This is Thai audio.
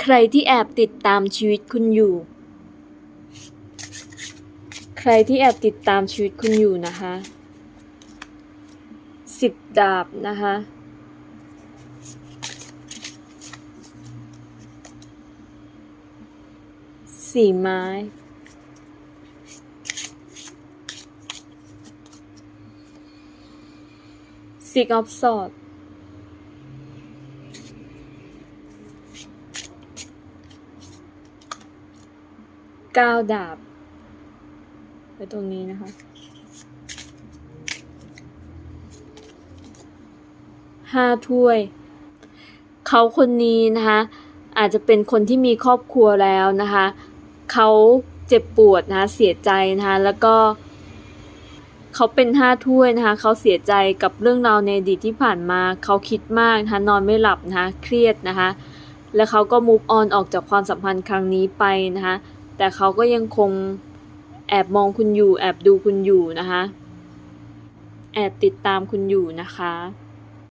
ใครที่แอบติดตามชีวิตคุณอยู่ ใครที่แอบติดตามชีวิตคุณอยู่นะคะสิบดาบนะคะสี่ไม้ Six of Swords ก้าดาบไว้ตรงนี้นะคะ ห้าถ้วย เขาคนนี้นะคะ อาจจะเป็นคนที่มีครอบครัวแล้วนะคะ เขาเจ็บปวดนะคะเสียใจนะคะแล้วก็เขาเป็นห้าถ้วยนะคะ เขาเสียใจกับเรื่องราวในอดีตที่ผ่านมา เขาคิดมากนะคะ นอนไม่หลับนะคะ เครียดนะคะ แล้วเขาก็ move on ออกจากความสัมพันธ์ครั้งนี้ไปนะคะ แต่เขาก็ยังคงแอบมองคุณอยู่ แอบดูคุณอยู่นะคะ แอบติดตามคุณอยู่นะคะ